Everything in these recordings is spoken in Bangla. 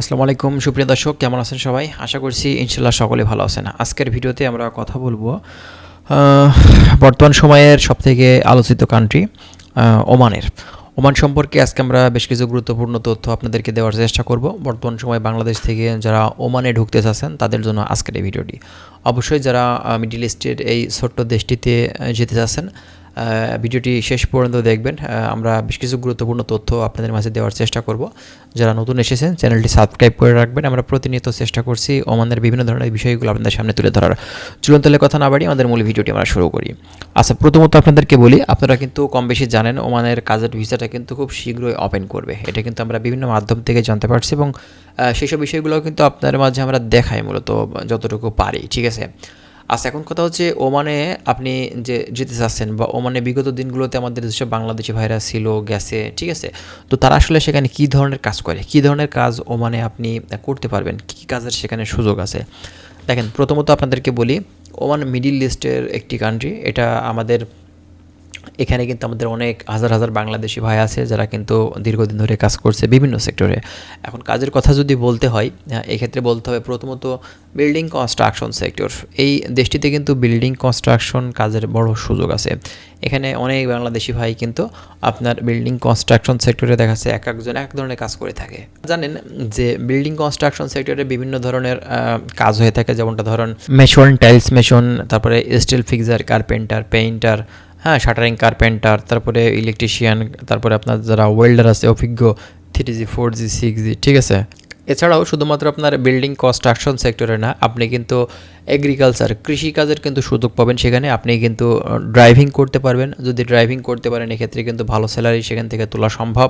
আসসালামু আলাইকুম, সুপ্রিয় দর্শক, কেমন আছেন সবাই? আশা করছি ইনশাল্লাহ সকলে ভালো আছেন। আজকের ভিডিওতে আমরা কথা বলব বর্তমান সময়ের সবথেকে আলোচিত কান্ট্রি ওমানের। ওমান সম্পর্কে আজকে আমরা বেশ কিছু গুরুত্বপূর্ণ তথ্য আপনাদেরকে দেওয়ার চেষ্টা করব। বর্তমান সময়ে বাংলাদেশ থেকে যারা ওমানে ঢুকতে চাচ্ছেন, তাদের জন্য আজকের এই ভিডিওটি। অবশ্যই যারা মিডিল ইস্টের এই ছোট্ট দেশটিতে যেতে চাচ্ছেন ভিডিওটি শেষ পর্যন্ত দেখবেন। আমরা বেশ কিছু গুরুত্বপূর্ণ তথ্য আপনাদের মাঝে দেওয়ার চেষ্টা করব। যারা নতুন এসেছেন, চ্যানেলটি সাবস্ক্রাইব করে রাখবেন। আমরা প্রতিনিয়ত চেষ্টা করছি ওমানের বিভিন্ন ধরনের বিষয়গুলো আপনাদের সামনে তুলে ধরার। চলুন তাহলে কথা না বাড়ি আমাদের মূল ভিডিওটি আমরা শুরু করি। আচ্ছা প্রথমত আপনাদেরকে বলি, আপনারা কিন্তু কম বেশি জানেন ওমানের কাজের ভিসাটা কিন্তু খুব শীঘ্রই ওপেন করবে। এটা কিন্তু আমরা বিভিন্ন মাধ্যম থেকে জানতে পারছি এবং সেসব বিষয়গুলো কিন্তু আপনাদের মাঝে আমরা দেখাই মূলত যতটুকু পারি, ঠিক আছে? আচ্ছা এখন কথা হচ্ছে ওমানে আপনি যে যেতে চাচ্ছেন বা ওমানে বিগত দিনগুলোতে আমাদের যেসব বাংলাদেশি ভাইরাস ছিল, গেছে, ঠিক আছে? তো তারা আসলে সেখানে কি ধরনের কাজ করে? কি ধরনের কাজ ওমানে আপনি করতে পারবেন? কী কাজের সেখানে সুযোগ আছে? দেখেন, প্রথমত আপনাদেরকে বলি, ওমান মিডিল ইস্টের একটি কান্ট্রি এটা আমাদের এখানে কিন্তু আমাদের অনেক হাজার হাজার বাংলাদেশি ভাই আছে যারা কিন্তু দীর্ঘদিন ধরে কাজ করছে বিভিন্ন সেক্টরে। এখন কাজের কথা যদি বলতে হয় এক্ষেত্রে বলতে হবে প্রথমত বিল্ডিং কনস্ট্রাকশন সেক্টর এই দেশটিতে কিন্তু বিল্ডিং কনস্ট্রাকশন কাজের বড় সুযোগ আছে। এখানে অনেক বাংলাদেশি ভাই কিন্তু আপনার বিল্ডিং কনস্ট্রাকশন সেক্টরে দেখা যাচ্ছে এক একজন এক ধরনের কাজ করে থাকে। জানেন যে বিল্ডিং কনস্ট্রাকশন সেক্টরে বিভিন্ন ধরনের কাজ হয়ে থাকে। যেমনটা ধরুন, মেশন টাইলস মেশন তারপরে স্টিল ফিক্সার কার্পেন্টার পেইন্টার হ্যাঁ শাটারিং কার্পেন্টার, তারপরে ইলেকট্রিশিয়ান তারপরে আপনার যারা ওয়েল্ডার আছে, অভিজ্ঞ three G four G six G ঠিক আছে? এছাড়াও শুধুমাত্র আপনার বিল্ডিং কনস্ট্রাকশন সেক্টরে না, আপনি কিন্তু এগ্রিকালচার কৃষিকাজের কিন্তু সুযোগ পাবেন সেখানে। আপনি কিন্তু ড্রাইভিং করতে পারবেন। যদি ড্রাইভিং করতে পারেন, এক্ষেত্রে কিন্তু ভালো স্যালারি সেখান থেকে তোলা সম্ভব।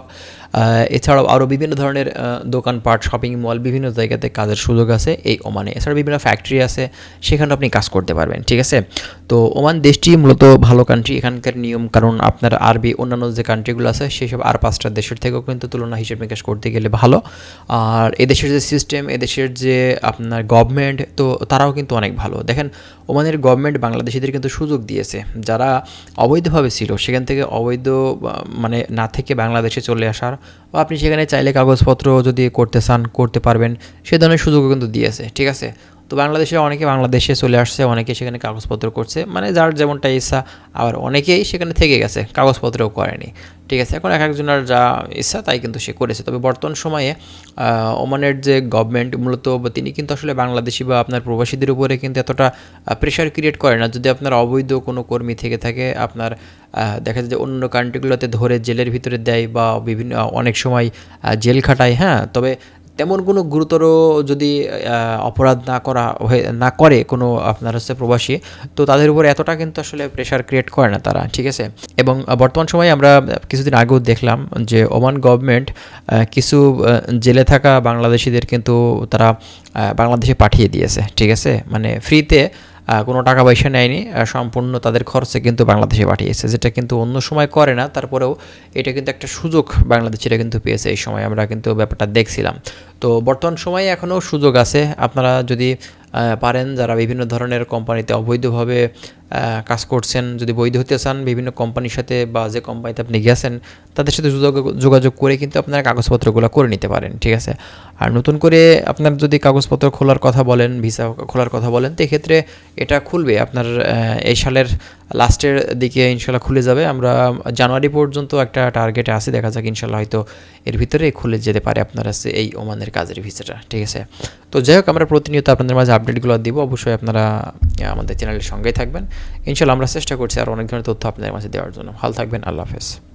এছাড়াও আরও বিভিন্ন ধরনের দোকানপাট শপিং মল বিভিন্ন জায়গাতে কাজের সুযোগ আছে এই ওমানে। এছাড়া বিভিন্ন ফ্যাক্টরি আছে সেখানে আপনি কাজ করতে পারবেন, ঠিক আছে? তো ওমান দেশটি মূলত ভালো কান্ট্রি এখানকার নিয়ম কারণ আপনার আরবি, অন্যান্য যে কান্ট্রিগুলো আছে, সেসব আর পাঁচটা দেশের থেকেও কিন্তু তুলনা হিসেব নিকাশ করতে গেলে ভালো। আর এদেশের যে সিস্টেম এদেশের যে আপনার গভর্নমেন্ট তো তারাও কিন্তু অনেক ভালো। দেখেন, ওমানের গভর্নমেন্ট বাংলাদেশিদের কিন্তু সুযোগ দিয়েছে। যারা অবৈধভাবে ছিল, সেখান থেকে অবৈধ মানে না থেকে বাংলাদেশে চলে আসার, বা আপনি সেখানে চাইলে কাগজপত্র যদি করতে চান, করতে পারবেন, সে ধরনের সুযোগও কিন্তু দিয়েছে। ঠিক আছে? তো বাংলাদেশে অনেকে বাংলাদেশে চলে আসছে, অনেকে সেখানে কাগজপত্র করছে। মানে যার যেমনটা ইচ্ছা, আবার অনেকেই সেখানে থেকে গেছে, কাগজপত্রও করেনি। ঠিক আছে, এখন এক একজনের যা ইচ্ছা তাই কিন্তু সে করেছে। তবে বর্তমান সময়ে ওমানের যে গভর্নমেন্ট মূলত তিনি কিন্তু আসলে বাংলাদেশি বা আপনার প্রবাসীদের উপরে কিন্তু এতটা প্রেশার ক্রিয়েট করে না। যদি আপনার অবৈধ কোনো কর্মী থেকে থাকে, আপনার দেখা যায় যে অন্য কান্ট্রিগুলোতে ধরে জেলের ভিতরে দেয় বা বিভিন্ন, অনেক সময় জেল খাটায় হ্যাঁ? তবে তেমন কোনো গুরুতর যদি অপরাধ না করা হয়ে, না করে কোনো আপনার হচ্ছে প্রবাসী, তো তাদের উপর এতটা কিন্তু আসলে প্রেশার ক্রিয়েট করে না তারা, ঠিক আছে? এবং বর্তমান সময়ে আমরা কিছুদিন আগেও দেখলাম যে ওমান গভর্নমেন্ট কিছু জেলে থাকা বাংলাদেশিদের কিন্তু তারা বাংলাদেশে পাঠিয়ে দিয়েছে, ঠিক আছে? মানে ফ্রিতে কোনো টাকা পয়সা নেয়নি সম্পূর্ণ তাদের খরচে কিন্তু বাংলাদেশে পাঠিয়েছে, যেটা কিন্তু অন্য সময় করে না, তারপরেও এটা কিন্তু একটা সুযোগ বাংলাদেশিরা কিন্তু পেয়েছে, এই সময় আমরা কিন্তু ব্যাপারটা দেখছিলাম। তো বর্তমান সময়ে এখনও সুযোগ আছে। আপনারা যদি পারেন, যারা বিভিন্ন ধরনের কোম্পানিতে অবৈধভাবে কাজ করছেন, যদি বৈধ হতে চান, বিভিন্ন কোম্পানির সাথে বা যে কোম্পানিতে আপনি গেছেন, তাদের সাথে যোগাযোগ করে কিন্তু আপনারা কাগজপত্রগুলো করে নিতে পারেন, ঠিক আছে? আর নতুন করে আপনার যদি কাগজপত্র খোলার কথা বলেন, ভিসা খোলার কথা বলেন, তো এক্ষেত্রে এটা খুলবে। আপনার এই সালের লাস্টের দিকে ইনশাল্লাহ খুলে যাবে। আমরা জানুয়ারি পর্যন্ত একটা টার্গেটে আসি দেখা যাক ইনশাল্লাহ হয়তো এর ভিতরে খুলে যেতে পারে আপনার কাছে এই ওমানের কাজের ভিসাটা ঠিক আছে? তো যাই হোক, আমরা প্রতিনিয়ত আপনাদের মাঝে আপডেটগুলো দিব। অবশ্যই আপনারা আমাদের চ্যানেলের সঙ্গেই থাকবেন। ইনশাল্লাহ আমরা চেষ্টা করছি আর অনেক ধরনের তথ্য আপনাদের মাঝে দেওয়ার জন্য। ভালো থাকবেন। আল্লাহ হাফেজ।